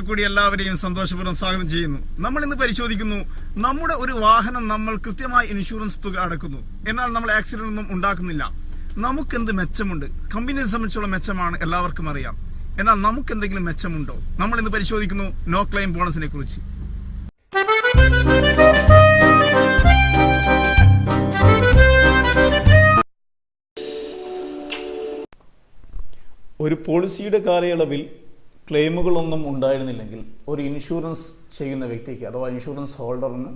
കൂടി എല്ലാവരെയും സന്തോഷപൂർവം സ്വാഗതം ചെയ്യുന്നു. നമ്മൾ ഇന്ന് പരിശോധിക്കുന്നു നമ്മുടെ ഒരു വാഹനം നമ്മൾ കൃത്യമായി ഇൻഷുറൻസ് തുക അടക്കുന്നു. എന്നാൽ നമ്മൾ ആക്സിഡന്റ് ഒന്നും ഉണ്ടാക്കുന്നില്ല. നമുക്കെന്ത് മെച്ചമുണ്ട്? കമ്പനിയെ സംബന്ധിച്ചുള്ള മെച്ചമാണ് എല്ലാവർക്കും അറിയാം. എന്നാൽ നമുക്ക് എന്തെങ്കിലും മെച്ചമുണ്ടോ? നമ്മൾ ഇന്ന് പരിശോധിക്കുന്നു നോ ക്ലെയിം ബോണസിനെ കുറിച്ച്. ഒരു പോളിസിയുടെ കാലയളവിൽ ക്ലെയിമുകളൊന്നും ഉണ്ടായിരുന്നില്ലെങ്കിൽ ഒരു ഇൻഷുറൻസ് ചെയ്യുന്ന വ്യക്തിക്ക് അഥവാ ഇൻഷുറൻസ് ഹോൾഡറിന്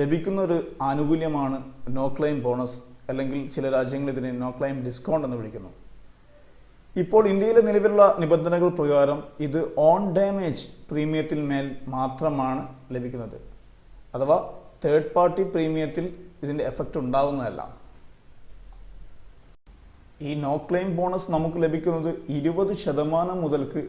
ലഭിക്കുന്ന ഒരു ആനുകൂല്യമാണ് നോ ക്ലെയിം ബോണസ് അല്ലെങ്കിൽ ചില രാജ്യങ്ങൾ ഇതിനെ നോ ക്ലെയിം ഡിസ്കൗണ്ട് എന്ന് വിളിക്കുന്നു. ഇപ്പോൾ ഇന്ത്യയിലെ നിലവിലുള്ള നിബന്ധനകൾ പ്രകാരം ഇത് ഓൺ ഡാമേജ് പ്രീമിയത്തിൽ മേൽ മാത്രമാണ് ലഭിക്കുന്നത്. അഥവാ തേർഡ് പാർട്ടി പ്രീമിയത്തിൽ ഇതിന്റെ എഫക്റ്റ് ഉണ്ടാകുന്നതല്ല ഈ നോ ക്ലെയിം ബോണസ് നമുക്ക് ലഭിക്കുന്നത് ഇരുപത് ശതമാനം മുതൽക്ക്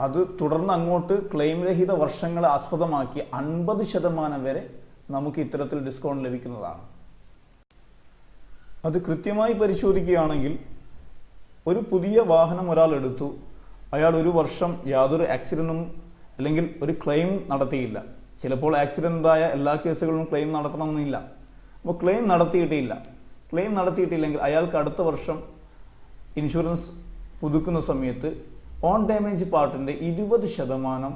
അത് തുടർന്ന് അങ്ങോട്ട് ക്ലെയിം രഹിത വർഷങ്ങളെ ആസ്പദമാക്കി അൻപത് ശതമാനം വരെ നമുക്ക് ഇത്തരത്തിൽ ഡിസ്കൗണ്ട് ലഭിക്കുന്നതാണ്. അത് കൃത്യമായി പരിശോധിക്കുകയാണെങ്കിൽ ഒരു പുതിയ വാഹനം ഒരാൾ എടുത്തു അയാൾ ഒരു വർഷം യാതൊരു ആക്സിഡന്റും അല്ലെങ്കിൽ ഒരു ക്ലെയിം നടത്തിയില്ല. ചിലപ്പോൾ ആക്സിഡന്റായ എല്ലാ കേസുകളിലും ക്ലെയിം നടത്തണമെന്നില്ല. അപ്പോൾ ക്ലെയിം നടത്തിയിട്ടില്ല. ക്ലെയിം നടത്തിയിട്ടില്ലെങ്കിൽ അയാൾക്ക് അടുത്ത വർഷം ഇൻഷുറൻസ് പുതുക്കുന്ന സമയത്ത് ഓൺ ഡാമേജ് പാർട്ടിന്റെ ഇരുപത് ശതമാനം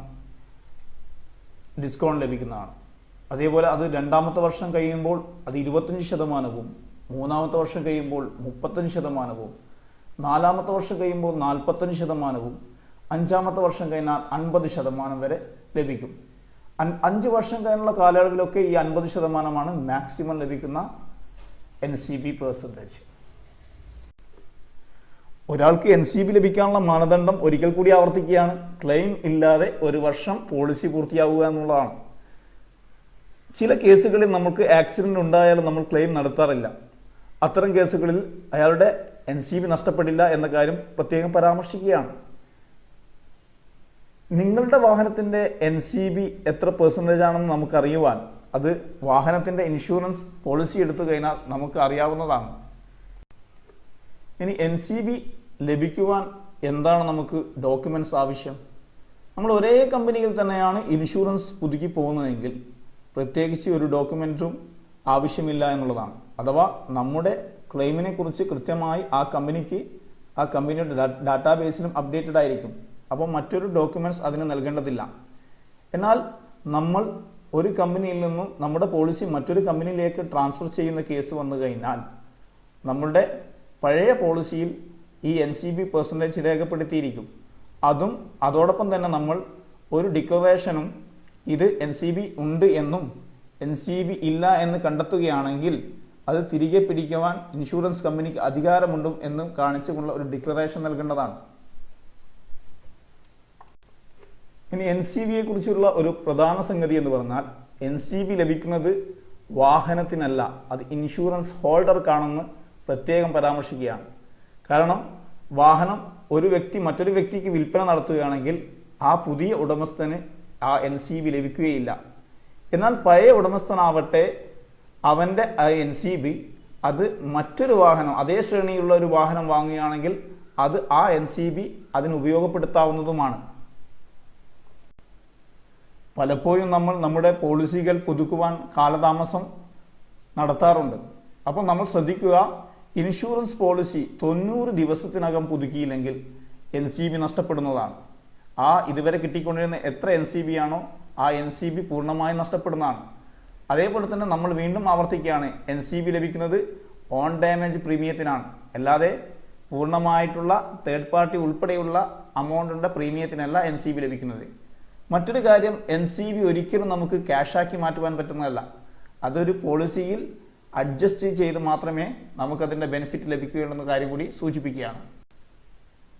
ഡിസ്കൗണ്ട് ലഭിക്കുന്നതാണ്. അതേപോലെ അത് രണ്ടാമത്തെ വർഷം കഴിയുമ്പോൾ അത് ഇരുപത്തഞ്ച് ശതമാനവും മൂന്നാമത്തെ വർഷം കഴിയുമ്പോൾ മുപ്പത്തഞ്ച് ശതമാനവും നാലാമത്തെ വർഷം കഴിയുമ്പോൾ നാൽപ്പത്തഞ്ച് ശതമാനവും അഞ്ചാമത്തെ വർഷം കഴിഞ്ഞാൽ അൻപത് ശതമാനം വരെ ലഭിക്കും. അഞ്ച് വർഷം കഴിഞ്ഞുള്ള കാലയളവിലൊക്കെ ഈ അൻപത് ശതമാനമാണ് മാക്സിമം ലഭിക്കുന്ന എൻ സി ബി പെർസെന്റേജ് ഒരാൾക്ക് എൻ സി ബി ലഭിക്കാനുള്ള മാനദണ്ഡം ഒരിക്കൽ കൂടി ആവർത്തിക്കുകയാണ്. ക്ലെയിം ഇല്ലാതെ ഒരു വർഷം പോളിസി പൂർത്തിയാവുക എന്നുള്ളതാണ്. ചില കേസുകളിൽ നമുക്ക് ആക്സിഡന്റ് ഉണ്ടായാലും നമ്മൾ ക്ലെയിം നടത്താറില്ല. അത്തരം കേസുകളിൽ അയാളുടെ എൻ സി ബി നഷ്ടപ്പെടില്ല എന്ന കാര്യം പ്രത്യേകം പരാമർശിക്കുകയാണ്. നിങ്ങളുടെ വാഹനത്തിന്റെ എൻ സി ബി എത്ര പെർസെന്റേജ് ആണെന്ന് നമുക്കറിയുവാൻ അത് വാഹനത്തിന്റെ ഇൻഷുറൻസ് പോളിസി എടുത്തു കഴിഞ്ഞാൽ നമുക്ക് അറിയാവുന്നതാണ്. ഇനി എൻ സി ബി ലഭിക്കുവാൻ എന്താണ് നമുക്ക് ഡോക്യുമെന്റ്സ് ആവശ്യം? നമ്മൾ ഒരേ കമ്പനിയിൽ തന്നെയാണ് ഇൻഷുറൻസ് പുതുക്കി പോകുന്നതെങ്കിൽ പ്രത്യേകിച്ച് ഒരു ഡോക്യുമെന്റും ആവശ്യമില്ല എന്നുള്ളതാണ്. അഥവാ നമ്മുടെ ക്ലെയിമിനെ കുറിച്ച് കൃത്യമായി ആ കമ്പനിക്ക് ആ കമ്പനിയുടെ ഡാറ്റാബേസിലും അപ്ഡേറ്റഡ് ആയിരിക്കും. അപ്പോൾ മറ്റൊരു ഡോക്യുമെന്റ്സ് അതിന് നൽകേണ്ടതില്ല. എന്നാൽ നമ്മൾ ഒരു കമ്പനിയിൽ നിന്നും നമ്മുടെ പോളിസി മറ്റൊരു കമ്പനിയിലേക്ക് ട്രാൻസ്ഫർ ചെയ്യുന്ന കേസ് വന്നു കഴിഞ്ഞാൽ നമ്മളുടെ പഴയ പോളിസിയിൽ ഈ എൻ സി ബി പെർസെന്റേജ് രേഖപ്പെടുത്തിയിരിക്കും. അതും അതോടൊപ്പം തന്നെ നമ്മൾ ഒരു ഡിക്ലറേഷനും ഇത് എൻ സി ബി ഉണ്ട് എന്നും എൻ സി ബി ഇല്ല എന്ന് കണ്ടെത്തുകയാണെങ്കിൽ അത് തിരികെ പിടിക്കുവാൻ ഇൻഷുറൻസ് കമ്പനിക്ക് അധികാരമുണ്ടും എന്നും കാണിച്ചുകൊണ്ടുള്ള ഒരു ഡിക്ലറേഷൻ നൽകേണ്ടതാണ്. ഇനി എൻ സി ബിയെ കുറിച്ചുള്ള ഒരു പ്രധാന സംഗതി എന്ന് പറഞ്ഞാൽ എൻ സി ബി ലഭിക്കുന്നത് വാഹനത്തിനല്ല അത് ഇൻഷുറൻസ് ഹോൾഡർക്കാണെന്ന് പ്രത്യേകം പരാമർശിക്കുകയാണ്. കാരണം വാഹനം ഒരു വ്യക്തി മറ്റൊരു വ്യക്തിക്ക് വിൽപ്പന നടത്തുകയാണെങ്കിൽ ആ പുതിയ ഉടമസ്ഥന് ആ എൻ സി ബി ലഭിക്കുകയില്ല. എന്നാൽ പഴയ ഉടമസ്ഥനാവട്ടെ അവന്റെ എൻ സി ബി അത് മറ്റൊരു വാഹനം അതേ ശ്രേണിയുള്ള ഒരു വാഹനം വാങ്ങുകയാണെങ്കിൽ അത് ആ എൻ സി ബി അതിന് ഉപയോഗപ്പെടുത്താവുന്നതുമാണ്. പലപ്പോഴും നമ്മൾ നമ്മുടെ പോളിസികൾ പുതുക്കുവാൻ കാലതാമസം നടത്താറുണ്ട്. അപ്പോൾ നമ്മൾ ശ്രദ്ധിക്കുക ഇൻഷുറൻസ് പോളിസി തൊണ്ണൂറ് ദിവസത്തിനകം പുതുക്കിയില്ലെങ്കിൽ എൻ സി ബി നഷ്ടപ്പെടുന്നതാണ്. ആ ഇതുവരെ കിട്ടിക്കൊണ്ടിരുന്ന എത്ര എൻ സി ബി ആണോ ആ എൻ സി ബി പൂർണമായും നഷ്ടപ്പെടുന്നതാണ്. അതേപോലെ തന്നെ നമ്മൾ വീണ്ടും ആവർത്തിക്കുകയാണ് എൻ സി ബി ലഭിക്കുന്നത് ഓൺ ഡാമേജ് പ്രീമിയത്തിനാണ്. അല്ലാതെ പൂർണമായിട്ടുള്ള തേർഡ് പാർട്ടി ഉൾപ്പെടെയുള്ള അമൗണ്ടിന്റെ പ്രീമിയത്തിനല്ല എൻ സി ബി ലഭിക്കുന്നത്. മറ്റൊരു കാര്യം എൻ സി ബി ഒരിക്കലും നമുക്ക് ക്യാഷാക്കി മാറ്റുവാൻ പറ്റുന്നതല്ല. അതൊരു പോളിസിയിൽ അഡ്ജസ്റ്റ് ചെയ്ത് മാത്രമേ നമുക്കതിന്റെ ബെനിഫിറ്റ് ലഭിക്കുകയുള്ളൂ എന്ന കാര്യം കൂടി സൂചിപ്പിക്കുകയാണ്.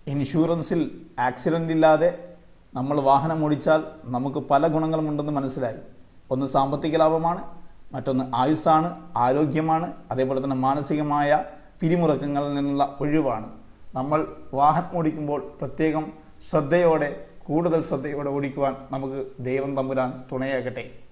ഇൻഷുറൻസിൽ ആക്സിഡന്റ് ഇല്ലാതെ നമ്മൾ വാഹനം ഓടിച്ചാൽ നമുക്ക് പല ഗുണങ്ങളും ഉണ്ടെന്ന് മനസ്സിലായി. ഒന്ന് സാമ്പത്തിക ലാഭമാണ് മറ്റൊന്ന് ആയുസ്സാണ് ആരോഗ്യമാണ് അതേപോലെ തന്നെ മാനസികമായ പിരിമുറക്കങ്ങളിൽ നിന്നുള്ള ഒഴിവാണ്. നമ്മൾ വാഹനം ഓടിക്കുമ്പോൾ പ്രത്യേകം ശ്രദ്ധയോടെ കൂടുതൽ ശ്രദ്ധയോടെ ഓടിക്കുവാൻ നമുക്ക് ദൈവം തമ്പുരാൻ തുണയാകട്ടെ.